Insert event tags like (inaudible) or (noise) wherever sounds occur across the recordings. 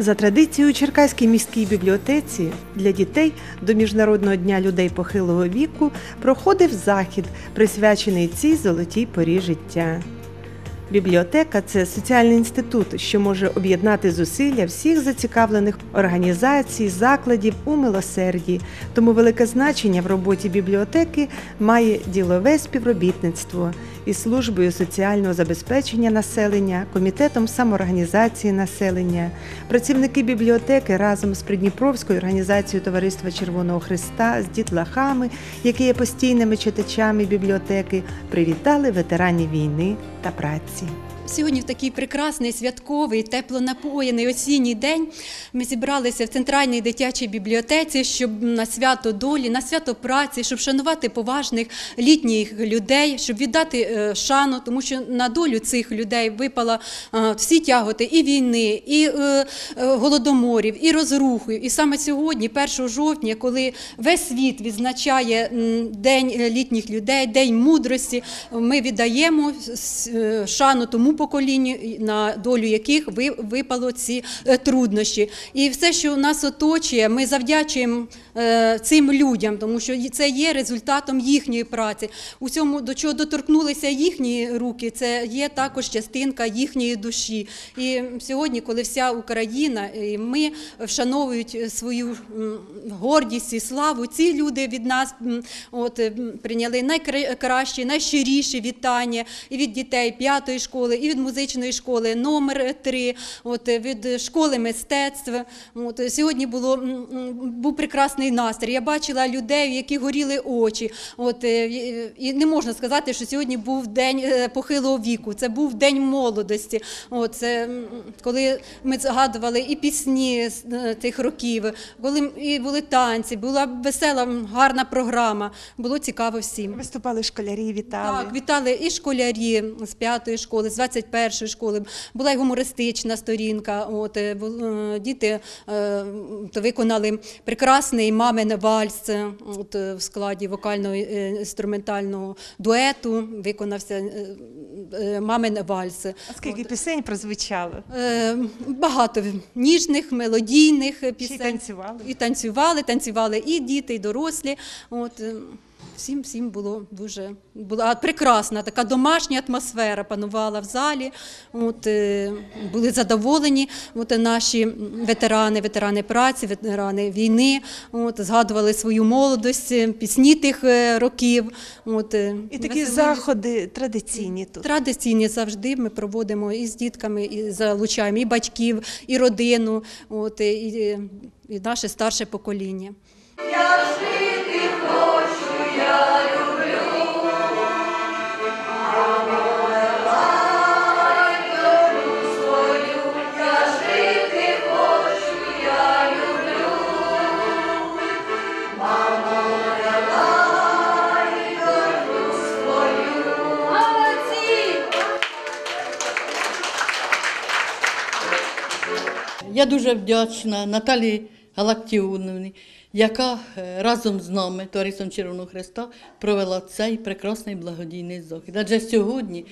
За традицією Черкаській міській бібліотеці для дітей до Міжнародного дня людей похилого віку проходив захід, присвячений цій золотій порі життя. Бібліотека це соціальний інститут, що може об'єднати зусилля всіх зацікавлених організацій, закладів у милосерді. Тому велике значення в роботі бібліотеки має ділове співробітництво із службою соціального забезпечення населення, комітетом самоорганізації населення. Працівники бібліотеки разом з Придніпровською організацією Товариства Червоного Христа з дітлахами, які є постійними читачами бібліотеки, привітали ветеранів війни та праці. Сьогодні в такий прекрасний святковий, теплонапоєний осінній день ми зібралися в центральній дитячій бібліотеці, щоб на свято долі, на свято праці, щоб шанувати поважних літніх людей, щоб віддати е, шану, тому що на долю цих людей випала е, всі тяготи і війни, і е, голодоморів, і розрухів. І саме сьогодні, 1 жовтня, коли весь світ відзначає День літніх людей, День мудрості, ми віддаємо шану тому поколінню, на долю яких ви- випало ці е, труднощі. І все, що нас оточує, ми завдячуємо е, цим людям, тому що це є результатом їхньої праці. У цьому до чого доторкнулися їхні руки, це є також частинка їхньої душі. І сьогодні, коли вся Україна, і ми вшановують свою гордість і славу, ці люди від нас от, прийняли найкращі, найщиріші вітання і від дітей п'ятої школи, і від музичної школи номер 3 от, е, від школи мистецтв. От, е, сьогодні було, був прекрасний настрій. Я бачила людей, в яких горіли очі. От, е, і- не можна сказати, що сьогодні був день похилого віку, це був день молодості. От, це, коли ми згадували і пісні з тих років, коли і були танці, була весела, гарна програма, було цікаво всім. Виступали школярі, вітали. Так, вітали і школярі з п'ятої школи, з 21-ї школи. Була й гумористична сторінка. От, е, е, діти е, то виконали прекрасний мамин вальс от, в складі вокального інструментального дуету. Виконався мамин вальс. А скільки пісень прозвучало? Багато ніжних, мелодійних пісень. танцювали. І танцювали, танцювали і діти, і дорослі. От, всім, всім було дуже була прекрасна така домашня атмосфера панувала в залі. От, е, були задоволені от, наші ветерани, ветерани праці, ветерани війни. От, згадували свою молодость, пісні тих е, років. От, е, І такі заходи традиційні тут. Традиційні завжди ми проводимо і з дітками, і залучаємо і батьків, і родину, от, і, і, і наше старше покоління. Я дуже вдячна Наталі Галактіоновні, яка е, разом з нами, Товариством Червоного Христа, провела цей прекрасний благодійний захід. Адже сьогодні,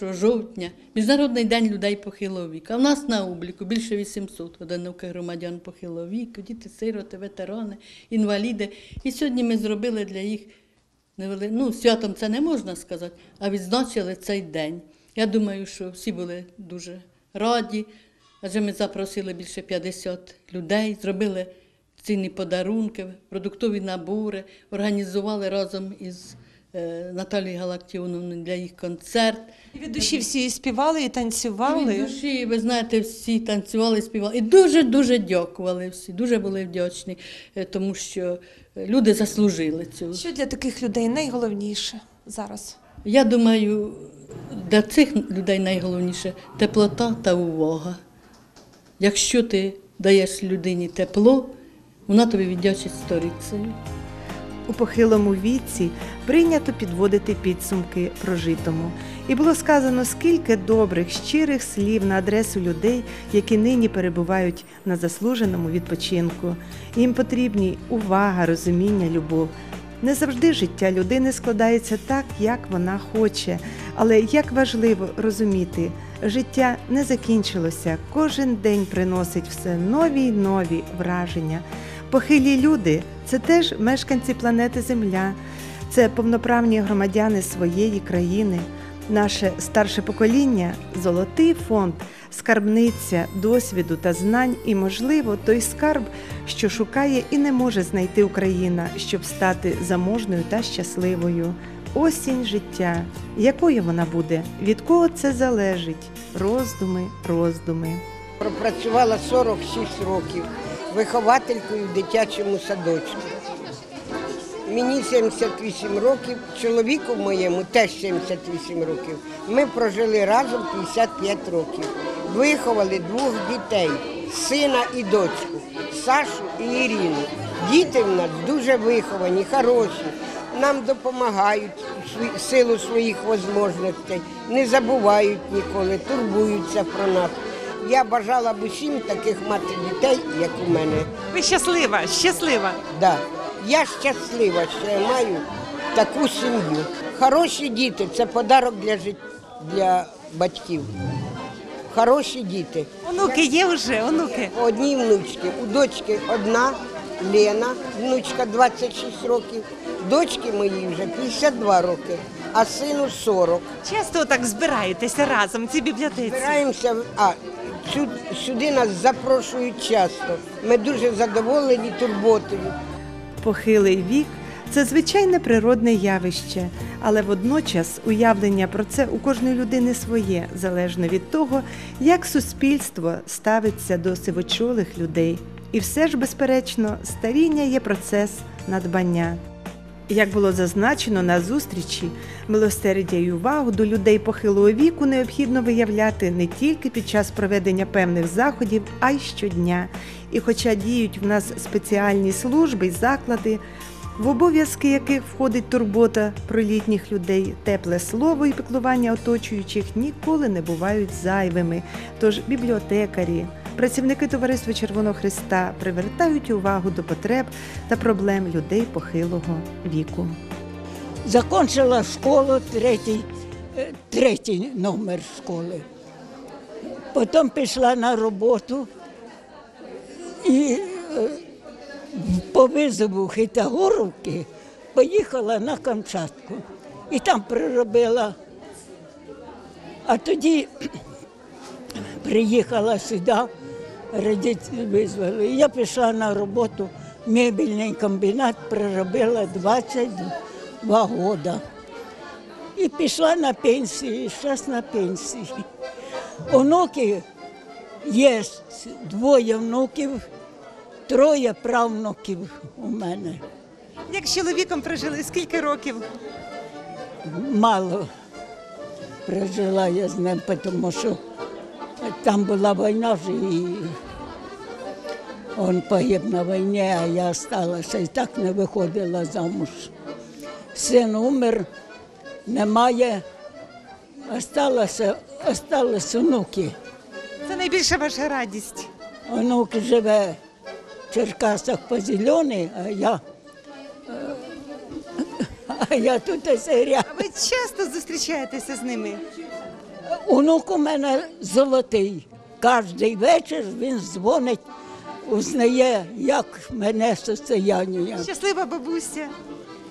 1 жовтня, Міжнародний день людей похилого віку. А в нас на обліку більше 800 одиноких громадян похилого віку, діти, сироти, ветерани, інваліди. І сьогодні ми зробили для їх ну, святом це не можна сказати, а відзначили цей день. Я думаю, що всі були дуже раді, адже ми запросили більше 50 людей, зробили цінні подарунки, продуктові набори, організували разом із е, Наталією Галактіоновною для їх концерт. І від душі всі і співали, і Від душі, ви знаєте, всі танцювали, співали. І дуже-дуже дякували всі, дуже були вдячні, е, тому що люди заслужили цього. Що для таких людей найголовніше зараз? Я думаю, для цих людей найголовніше теплота та увага. Якщо ти даєш людині тепло, вона тобі віддячить сторицею. У похилому віці прийнято підводити підсумки прожитому. І було сказано скільки добрих, щирих слів на адресу людей, які нині перебувають на заслуженому відпочинку. Їм потрібні увага, розуміння, любов. Не завжди життя людини складається так, як вона хоче, але як важливо розуміти, Життя не закінчилося. Кожен день приносить все нові й нові враження. Похилі люди це теж мешканці планети Земля, це повноправні громадяни своєї країни. Наше старше покоління золотий фонд, скарбниця досвіду та знань, і, можливо, той скарб, що шукає і не може знайти Україна, щоб стати заможною та щасливою. Осінь життя. Якою вона буде? Від кого це залежить? Роздуми, роздуми. Пропрацювала 46 років вихователькою в дитячому садочку. Мені 78 років, чоловіку моєму теж 78 років. Ми прожили разом 55 років. Виховали двох дітей, сина і дочку, Сашу і Ірину. Діти в нас дуже виховані, хороші. Нам допомагають в силу своїх можливостей, не забувають ніколи, турбуються про нас. Я бажала б усім таких мати дітей, як у мене. Ви щаслива, щаслива. Да. Я щаслива, що я маю таку сім'ю. Хороші діти це подарок для жит... для батьків. Хороші діти. Онуки є вже, онуки. Одні внучки. У дочки одна Лена, внучка 26 років. Дочки мої вже 52 роки, а сину 40. Часто так збираєтеся разом в цій бібліотеці. Збираємося, в- а сю- сюди нас запрошують часто. Ми дуже задоволені турботою. Похилий вік це звичайне природне явище, але водночас уявлення про це у кожної людини своє, залежно від того, як суспільство ставиться до сивочолих людей. І все ж, безперечно, старіння є процес надбання. Як було зазначено на зустрічі, милосердя і увагу до людей похилого віку необхідно виявляти не тільки під час проведення певних заходів, а й щодня. І хоча діють в нас спеціальні служби й заклади, в обов'язки яких входить турбота про літніх людей, тепле слово і піклування оточуючих ніколи не бувають зайвими. Тож бібліотекарі, працівники Товариства Червоного Христа привертають увагу до потреб та проблем людей похилого віку. Закончила школу, третій, е, третій номер школи. Потім пішла на роботу і е, по визову Хитагоровки поїхала на Камчатку. І там приробила. А тоді приїхала сюди, родителі визвали. Я пішла на роботу мебельний комбінат, проробила 22 роки. І пішла на пенсію, зараз на пенсії. Онуки є двоє внуків, троє правнуків у мене. Як з чоловіком прожили? Скільки років? Мало прожила я з ним, тому що там була війна вже і він погиб на війні, а я залишилася і так не виходила замуж. Син умер, немає, осталося, осталось онуки. Це найбільша ваша радість. Онук живе в Черкасах по зеленій, а я, а я тут ось рядом. Ви часто зустрічаєтеся з ними? Онук у мене золотий. Кожний вечір він дзвонить, узнає, як мене состояння. Щаслива бабуся.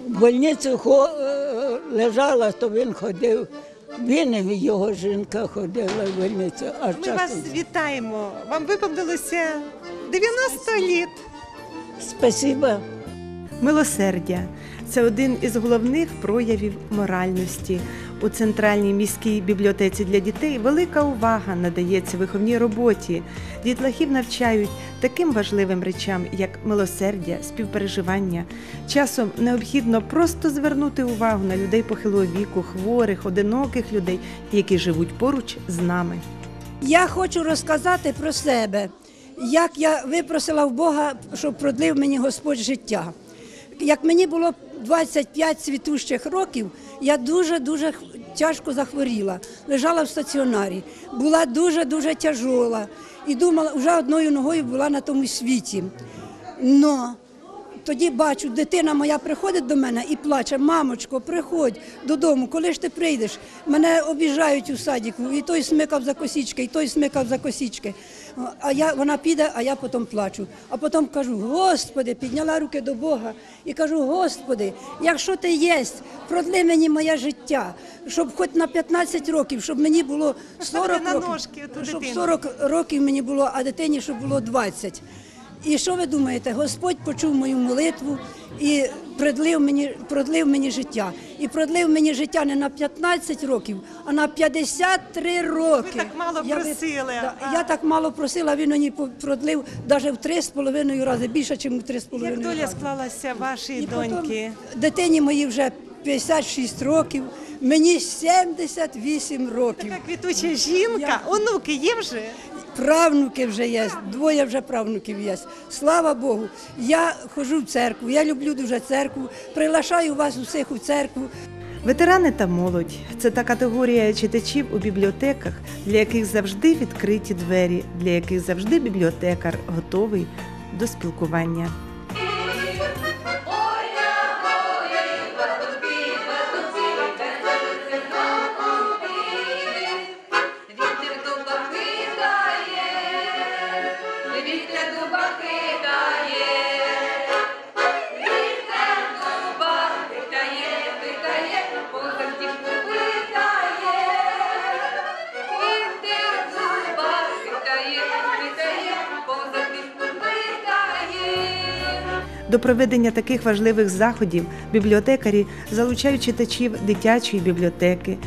В больницю е, лежала, то він ходив. Він і його жінка ходила в больницю. А Ми часом- вас вітаємо. Вам виповнилося 90 літ. Спасибо. Милосердя це один із головних проявів моральності. У центральній міській бібліотеці для дітей велика увага надається виховній роботі. Дітлахів навчають таким важливим речам, як милосердя, співпереживання. Часом необхідно просто звернути увагу на людей похилого віку, хворих, одиноких людей, які живуть поруч з нами. Я хочу розказати про себе, як я випросила в Бога, щоб продлив мені Господь життя. Як мені було 25 світущих років, я дуже-дуже тяжко захворіла, лежала в стаціонарі, була дуже-дуже тяжола і думала, вже одною ногою була на тому світі. Но тоді бачу, дитина моя приходить до мене і плаче: мамочко, приходь додому, коли ж ти прийдеш? Мене обіжають у садіку, і той смикав за косічки, і той смикав за косічки. А я, вона піде, а я потім плачу. А потім кажу: Господи, підняла руки до Бога і кажу: Господи, якщо ти єсть, продли мені моє життя, щоб хоч на 15 років, щоб мені було 40 на років, щоб 40 років мені було, а дитині щоб було 20. І що ви думаєте? Господь почув мою молитву і продлив мені, продлив мені життя. І продлив мені життя не на 15 років, а на 53 роки. Ви так мало Я просили, Да, а. Я так мало просила, він мені продлив навіть в 3,5 рази, більше, ніж в 3,5 Як рази. доля склалася вашої І потім доньки? Дитині моїй вже 56 років, мені 78 років. Така квітуча жінка. Я- Онуки є вже? Правнуки вже є, двоє вже правнуків є. Слава Богу. Я ходжу в церкву, я люблю дуже церкву, приглашаю вас усіх у церкву. Ветерани та молодь це та категорія читачів у бібліотеках, для яких завжди відкриті двері, для яких завжди бібліотекар готовий до спілкування. До проведення таких важливих заходів бібліотекарі залучають читачів дитячої бібліотеки.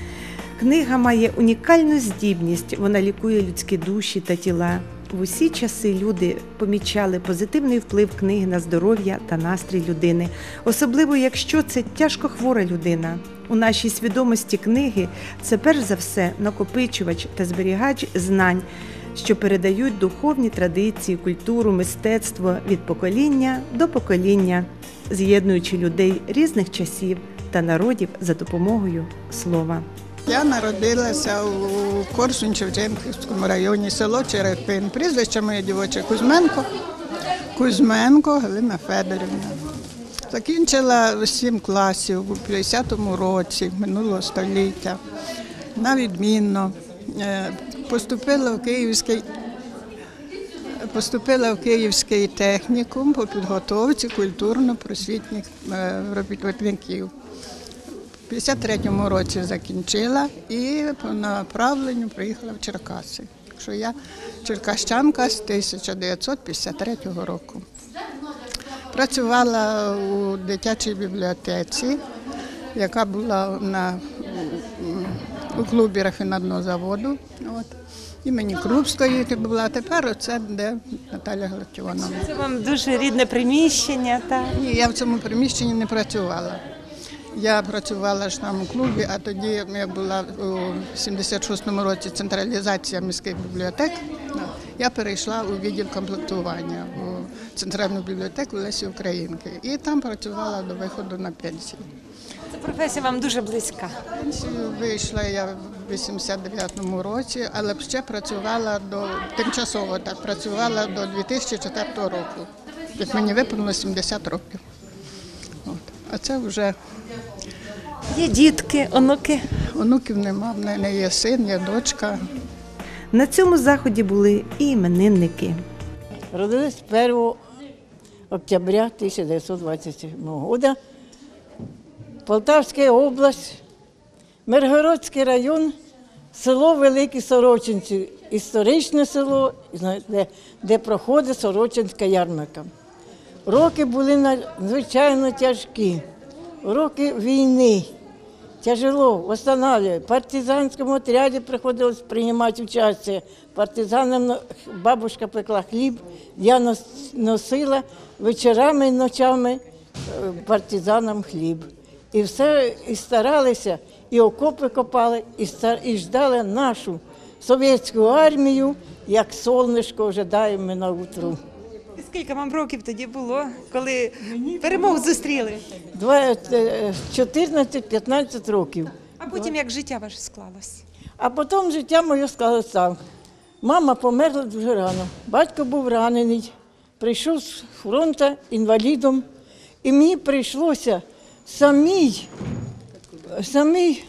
Книга має унікальну здібність, вона лікує людські душі та тіла. В усі часи люди помічали позитивний вплив книги на здоров'я та настрій людини, особливо якщо це тяжко хвора людина. У нашій свідомості книги це перш за все накопичувач та зберігач знань, що передають духовні традиції, культуру, мистецтво від покоління до покоління, з'єднуючи людей різних часів та народів за допомогою слова. Я народилася у Корсунь-Шевченківському районі, село Черепин. Прізвище моє дівоче Кузьменко. Кузьменко Галина Федорівна. Закінчила сім класів у 50-му році минулого століття. На відмінно. Поступила в Київський Поступила в Київський технікум по підготовці культурно-просвітніх е, робітників. У 53-му році закінчила і по направленню приїхала в Черкаси. Так що я черкащанка з 1953 року. Працювала у дитячій бібліотеці, яка була на, у клубі рафінадного заводу. От. Імені Крупської була, тепер оце де Наталя Галактіонова. Це вам дуже рідне приміщення. Так? Ні, я в цьому приміщенні не працювала. Я працювала ж там у клубі, а тоді як була у 76-му році централізація міських бібліотек, я перейшла у відділ комплектування у центральну бібліотеку Лесі Українки. І там працювала до виходу на пенсію. Професія вам дуже близька. Пенсію вийшла я в 89-му році, але ще працювала до тимчасово так працювала до 2004 року. Як мені виповнило 70 років. От. А це вже Є дітки, онуки. онуків нема, в мене є син, є дочка. На цьому заході були і іменинники. Родилась 1 октября 1927 года. Полтавська область, Миргородський район, село Великі Сорочинці, історичне село, знаєте, де проходить Сорочинська ярмарка. Роки були надзвичайно тяжкі, роки війни. Тяжело, восстанавливали. В партизанському отряді приходилось приймати участь. Партизанам на- бабушка пекла хліб, я носила вечорами і ночами е, партизанам хліб. І все і старалися, і окопи копали, і, ста- і ждали нашу совєтську армію, як сонечко ожидаємо на утру. Скільки вам років тоді було, коли перемогу зустріли? Два- е, 14-15 років. А потім як життя ваше склалось? А потім життя моє склалося так. Мама померла дуже рано. Батько був ранений, прийшов з фронту інвалідом І мені прийшлося самій, самій,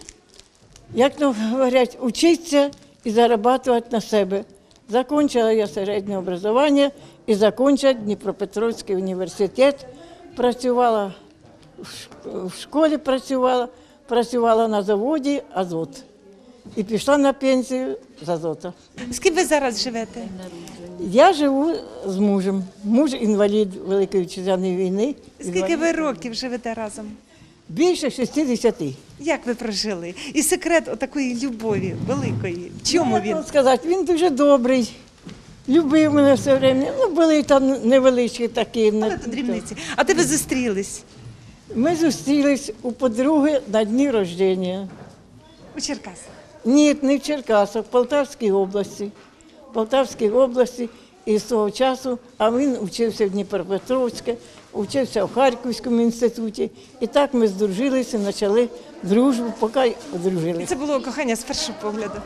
як то говорять, учитися і зарабатувати на себе. Закончила я середнє образування і закончила Дніпропетровський університет. Працювала в школі, працювала, працювала на заводі Азот. І пішла на пенсію з Азота. З ким ви зараз живете? Я живу з мужем. Муж інвалід Великої Вітчизняної війни. Скільки ви років живете разом? Більше 60. Як ви прожили? І секрет отакої любові великої. В чому він? сказати, він дуже добрий. Любив мене все время. Ну, були там невеличкі такі. Але то дрібниці. А ви зустрілись? Ми зустрілись у подруги на дні рождення. У Черкасах. Ні, не в Черкасах, в Полтавській області. В Полтавській області і з того часу, а він вчився в Дніпропетровське, вчився в Харківському інституті. І так ми здружилися, почали дружбу, поки одружилися. це було кохання з першого погляду.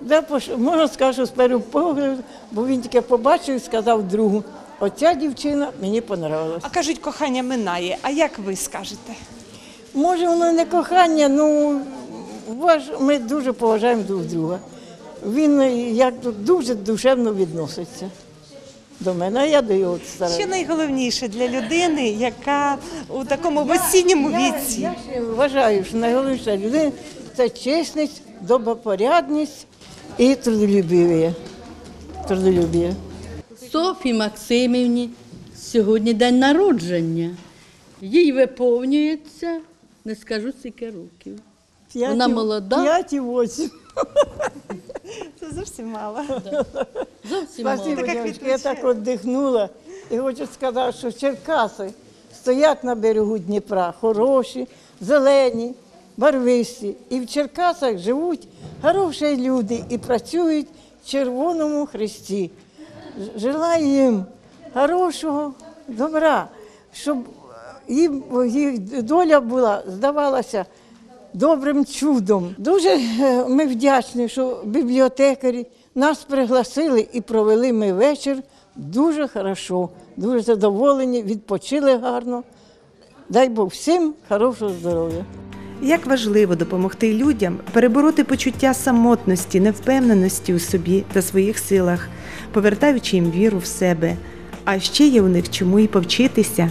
Да, можна сказати, що з першого погляду, бо він тільки побачив і сказав другу, оця дівчина мені понравилась. А кажуть, кохання минає. А як ви скажете? Може, воно не кохання, ну ми дуже поважаємо друг друга. Він як дуже душевно відноситься до мене, я до його Що стараюся. найголовніше для людини, яка у такому осінньому віці? Я ще вважаю, що найголовніше для людини це чесність, добропорядність і трудолюбів'я. Трудолюбія. Софі Максимівні сьогодні день народження. Їй виповнюється, не скажу скільки років. П'ять Вона молода. П'ять і восім. (laughs) Це зовсім мало. Зовсім Спасибо. Така дівчатки, я так віддихнула. І хочу сказати, що Черкаси стоять на берегу Дніпра, хороші, зелені, барвисті. І в Черкасах живуть хороші люди і працюють в Червоному Христі. Ж- Желаю їм хорошого добра, щоб їм їх доля була, здавалася добрим чудом. Дуже е, ми вдячні, що бібліотекарі нас пригласили і провели ми вечір дуже хорошо, дуже задоволені, відпочили гарно. Дай Бог всім хорошого здоров'я. Як важливо допомогти людям перебороти почуття самотності, невпевненості у собі та своїх силах, повертаючи їм віру в себе. А ще є у них чому і повчитися.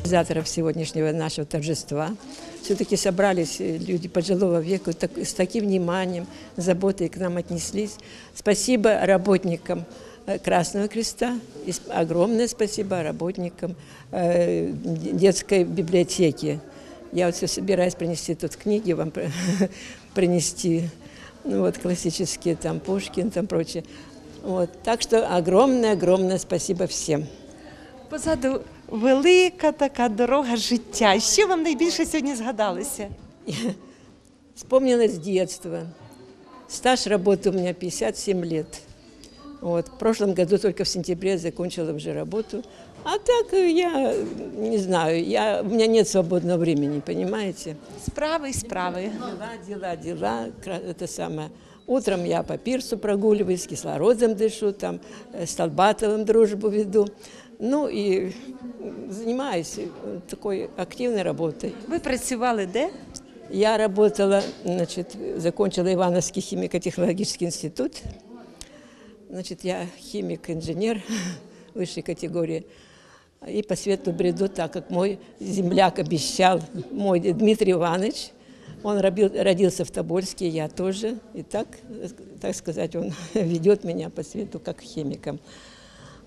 Организаторов сегодняшнего нашего торжества. Все-таки собрались э, люди пожилого века так- с таким вниманием, заботой к нам отнеслись. Спасибо работникам э, Красного Креста и огромное спасибо работникам э, детской библиотеки. Я вот все собираюсь принести тут книги вам при- (laughs) принести, ну вот классические там Пушкин, там прочее. Вот. Так что огромное-огромное спасибо всем. Позаду велика така дорога життя. Що вам найбільше сьогодні згадалося? (laughs) Вспомнила с детства. Стаж работы у меня 57 лет. Вот. В прошлом году только в сентябре закончила уже работу. А так э, я не знаю, я, у меня нет свободного времени, понимаете? Справи і справи. Дела, дела, дела. кра- Это самое. Утром я по пирсу прогуливаюсь, кислородом дышу, там, э, с Толбатовым дружбу веду. Ну занимаюсь э, такой активной работой. Ви працювали де? Я работала, значит, закончила Ивановский химико-технологический институт. Значит, я химик-инженер (laughs) высшей категории. И по свету бреду, так как мой земляк обещал, мой Дмитрий Иванович, он родился в Тобольске, я тоже. И так, э, так сказать, он (laughs) ведет меня по свету как химиком.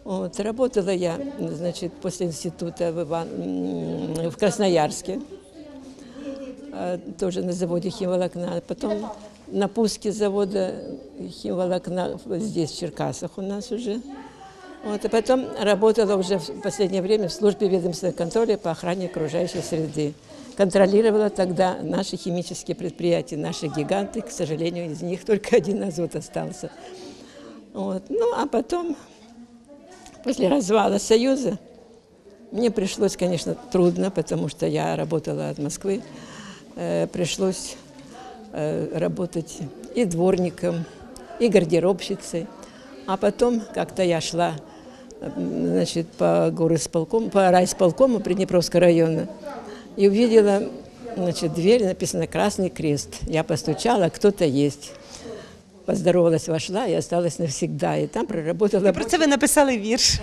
Вот, работала я, значит, после института в, Иван- в Красноярске а, тоже на заводе химволокна. Потом на пуске завода химволокна здесь, в Черкасах у нас уже. Вот, а потом работала уже в последнее время в службе ведомственного контроля по охране окружающей среды. Контролировала тогда наши химические предприятия, наши гиганты. К сожалению, из них только один азот остался. Вот. Ну, а потом, после развала Союза, мне пришлось, конечно, трудно, потому что я работала от Москвы. Э, пришлось э, работать и дворником, и гардеробщицей. А потом как-то я шла значит, по горосполкому, по райсполкому Приднепровского района и увидела, значит, дверь, написано «Красный крест». Я постучала, кто-то есть. Поздоровалась, вошла и осталась навсегда. И там проработала Про це ви написали вірш.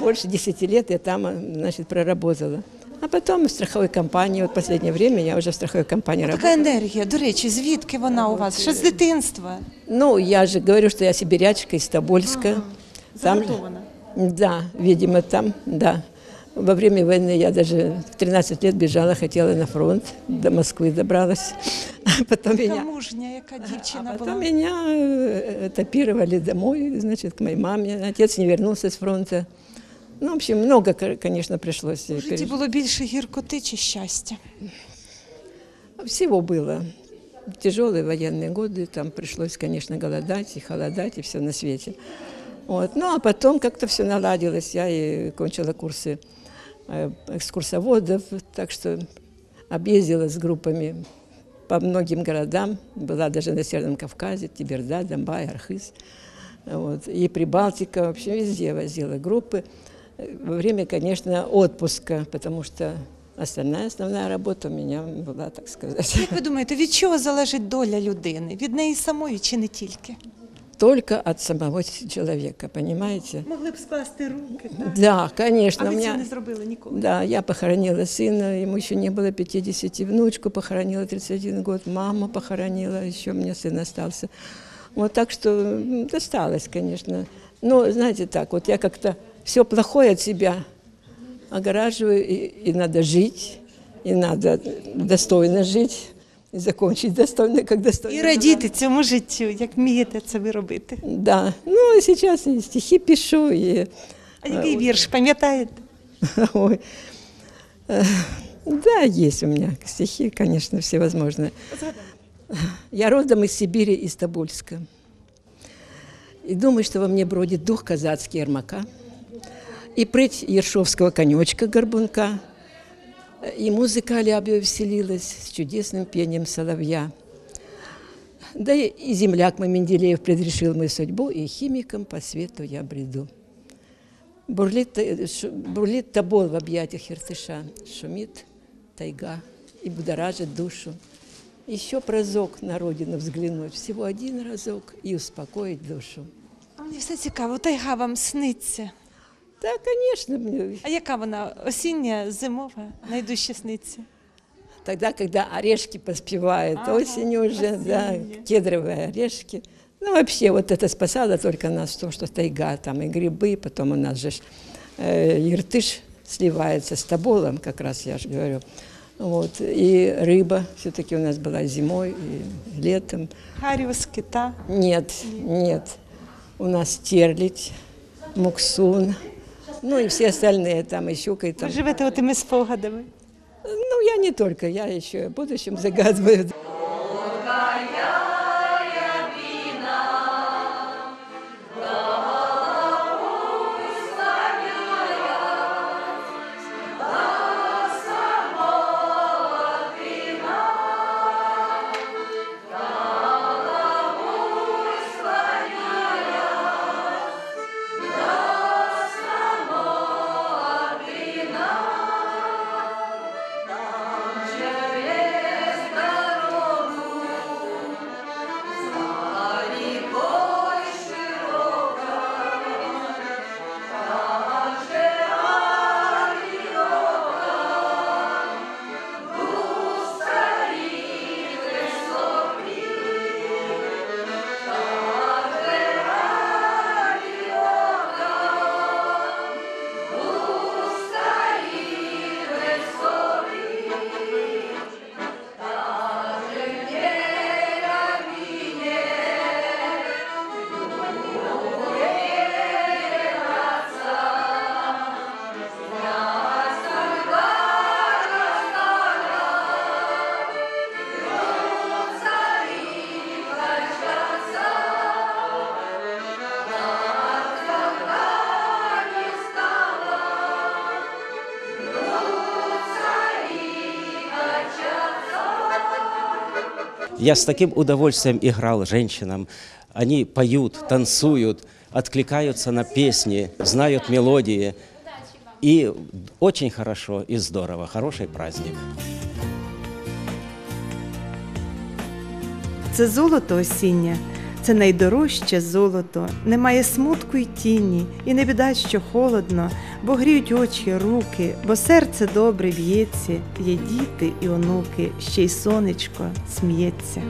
больше 10 лет я там, значит, проработала. А потом в страховой компании, вот в последнее время я уже в страховой компании Така работаю. енергія. До речі, звідки вона у вас? Ще з дитинства? Ну, я же говорю, что я сибирячка из Тобольска. Там, да, видимо, там, да. Во время войны я даже в 13 лет бежала, хотела на фронт, до Москвы добралась. А потом Яка меня, мужня, яка дівчина а була. потом меня э, этапировали домой, значит, к моей маме. Отец не вернулся с фронта. Ну, в общем, много, ко- конечно, пришлось. В э, житті пережить. було більше гіркоти чи щастя? Всего было. Тяжелые военные годы, там пришлось, конечно, голодать и холодать, и все на свете. Вот. Ну, а потом как-то все наладилось. Я и кончила курсы э, экскурсоводов, так что объездила с группами по многим городам. Была даже на Северном Кавказе, Тиберда, Донбай, Архыз. Вот. И Прибалтика, вообще везде возила группы. Э, Во время, конечно, отпуска, потому что остальная основная работа у меня была, так сказать, Як ви думаєте, від чого залежить доля людини? Від неї самої чи не тільки? только от самого человека, понимаете? Могли б скласти руки, так? Да, конечно. А у ви меня... цього не зробили ніколи. Да, я похоронила сына, ему еще не было 50, внучку похоронила 31 год, маму похоронила, еще у меня сын остался. Вот так что м, досталось, конечно. Но, знаете, так, вот я как-то все плохое от себя огораживаю, и, и надо жить, и надо достойно жить, и закончить достойно, как достойно. І радіти цьому життю, як вмієте це ви робити. Да, ну и сейчас и стихи пишу, и... А який вірш, пам'ятаєте? (laughs) Ой. Э, Да, есть у меня стихи, конечно, всевозможные. Я родом из Сибири, из Тобольска. И думаю, что во мне бродит дух казацкий Ермака, и прыть ершовского конечка горбунка, и музыка Алябьева вселилась с чудесным пением соловья. Да и и земляк мой Менделеев предрешил мою судьбу, и химиком по свету я бреду. Бурлит, та- шу- бурлит тобол в объятиях Иртыша, шумит тайга и будоражит душу. Еще разок на родину взглянуть, всего один разок, и успокоить душу. А Мені все цікаво, тайга вам сниться. Да, конечно, мне- А яка вона? Осіння, зимова, найдужче сниться? тогда, когда орешки поспевают, Ага, осенью уже, да, осенние. кедровые орешки. Ну, вообще, вот это спасало только нас в том, что тайга, там и грибы, потом у нас же ж, э, иртыш сливается с тоболом, как раз я же говорю. Вот, и рыба все-таки у нас была зимой и летом. Харіус, кита. Нет, нет. У нас терлить, муксун, ну и все остальные там, и щука, и там. Ви живете отими спогадами. Ну, я не только, я еще в будущем загадываю. Я с таким удовольствием играл женщинам. Они поют, танцуют. откликаются на песни, знают мелодии. И очень хорошо и здорово. Хороший праздник. Це золото осіннє, це найдорожче золото. Немає смутку й тіні, і не біда, що холодно, бо гріють очі, руки, бо серце добре б'ється, є діти і онуки, ще й сонечко сміється.